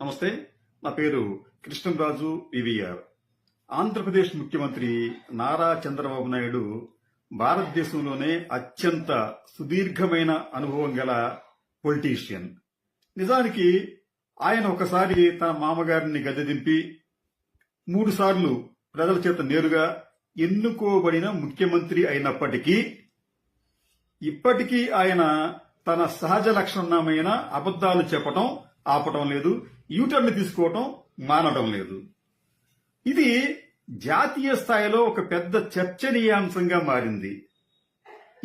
నమస్తే నా పేరు కృష్ణరాజు వివిఆర్ ఆంధ్రప్రదేశ్ ముఖ్యమంత్రి నారా చంద్రబాబు నాయుడు భారతదేశంలోనే అత్యంత సుదీర్ఘమైన అనుభవం గల పొలిటీషియన్. నిజానికి ఆయన ఒకసారి తన మామగారిని గద్దెదింపి మూడు సార్లు ప్రజల చేత నేరుగా ఎన్నుకోబడిన ముఖ్యమంత్రి అయినప్పటికీ ఇప్పటికీ ఆయన తన సహజ లక్షణమైన అబద్ధాలు చెప్పటం ఆపటం లేదు యూటర్న్ తీసుకోవటం మానడం లేదు. ఇది జాతీయ స్థాయిలో ఒక పెద్ద చర్చనీయాంశంగా మారింది.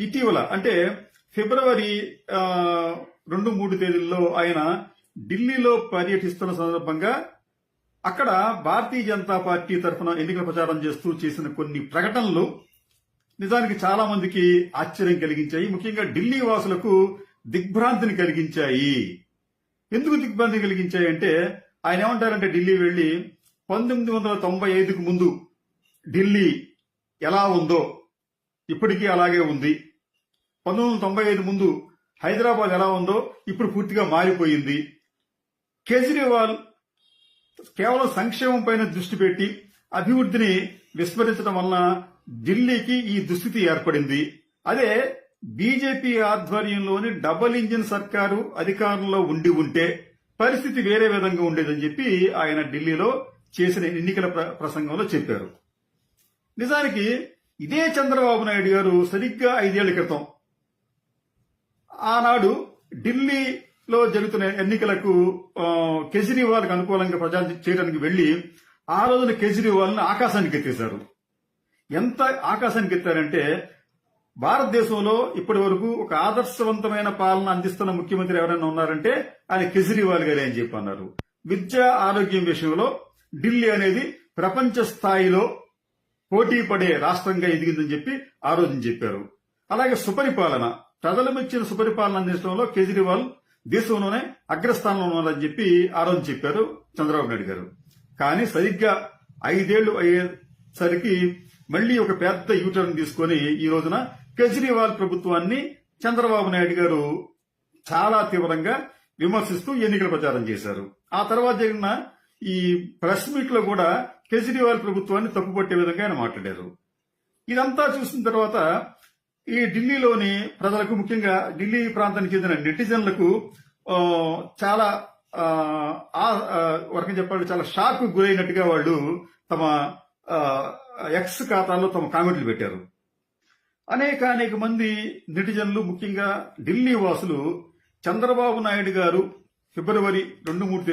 ఇటీవల అంటే ఫిబ్రవరి రెండు మూడు తేదీల్లో ఆయన ఢిల్లీలో పర్యటిస్తున్న సందర్భంగా అక్కడ భారతీయ జనతా పార్టీ తరఫున ఎన్నికల ప్రచారం చేస్తూ చేసిన కొన్ని ప్రకటనలు నిజానికి చాలా మందికి ఆశ్చర్యం కలిగించాయి. ముఖ్యంగా ఢిల్లీ వాసులకు దిగ్భ్రాంతిని కలిగించాయి. ఎందుకు దిగ్భ్రాంతి కలిగించాయంటే ఆయన ఏమంటారంటే ఢిల్లీ వెళ్ళి పంతొమ్మిది వందల తొంభై ఐదుకు ముందు ఢిల్లీ ఎలా ఉందో ఇప్పటికీ అలాగే ఉంది. పంతొమ్మిది వందల తొంభై ఐదు ముందు హైదరాబాద్ ఎలా ఉందో ఇప్పుడు పూర్తిగా మారిపోయింది. కేజ్రీవాల్ కేవలం సంక్షేమం పైన దృష్టి పెట్టి అభివృద్ధిని విస్మరించడం వలన ఢిల్లీకి ఈ దుస్థితి ఏర్పడింది. అదే బీజేపీ ఆధ్వర్యంలోని డబుల్ ఇంజిన్ సర్కారు అధికారంలో ఉండి ఉంటే పరిస్థితి వేరే విధంగా ఉండేదని చెప్పి ఆయన ఢిల్లీలో చేసిన ఎన్నికల ప్ర- ప్రసంగంలో చెప్పారు. నిజానికి ఇదే చంద్రబాబు నాయుడు గారు సరిగ్గా ఐదేళ్ళ క్రితం ఆనాడు ఢిల్లీలో జరుగుతున్న ఎన్నికలకు కేజ్రీవాల్కి అనుకూలంగా ప్రచారం చేయడానికి వెళ్ళి ఆ రోజున కేజ్రీవాల్ని ఆకాశానికి ఎత్తేశారు. ఎంత ఆకాశానికి ఎత్తారంటే భారతదేశంలో ఇప్పటి వరకు ఒక ఆదర్శవంతమైన పాలన అందిస్తున్న ముఖ్యమంత్రి ఎవరైనా ఉన్నారంటే ఆయన కేజ్రీవాల్ గారే అని చెప్పి అన్నారు. విద్య ఆరోగ్యం విషయంలో ఢిల్లీ అనేది ప్రపంచ స్థాయిలో పోటీ పడే రాష్ట్రంగా ఎదిగిందని చెప్పి ఆ రోజు చెప్పారు. అలాగే సుపరిపాలన ప్రజల మెచ్చిన సుపరిపాలన అందించడంలో కేజ్రీవాల్ దేశంలోనే అగ్రస్థానంలో ఉన్నారని చెప్పి ఆ రోజు చెప్పారు చంద్రబాబు నాయుడు గారు. కానీ సరిగ్గా ఐదేళ్ళు అయ్యేసరికి మళ్ళీ ఒక పెద్ద యూటర్న్ తీసుకొని ఈ రోజున కేజ్రీవాల్ ప్రభుత్వాన్ని చంద్రబాబు నాయుడు గారు చాలా తీవ్రంగా విమర్శిస్తూ ఎన్నికల ప్రచారం చేశారు. ఆ తర్వాత జరిగిన ఈ ప్రెస్ మీట్లో కూడా కేజ్రీవాల్ ప్రభుత్వాన్ని తప్పుపట్టే విధంగా ఆయన మాట్లాడారు. ఇదంతా చూసిన తర్వాత ఈ ఢిల్లీలోని ప్రజలకు ముఖ్యంగా ఢిల్లీ ప్రాంతానికి చెందిన నెటిజన్లకు చాలా ఆ, ఆ ఆ, వరకు చెప్పాలి చాలా షాక్ గురైనట్టుగా వాళ్ళు తమ ఎక్స్ ఖాతాలో తమ కామెంట్లు పెట్టారు. అనేక అనేక మంది నెటిజన్లు ముఖ్యంగా ఢిల్లీ వాసులు చంద్రబాబు నాయుడు గారు ఫిబ్రవరి రెండు మూడు తేదీ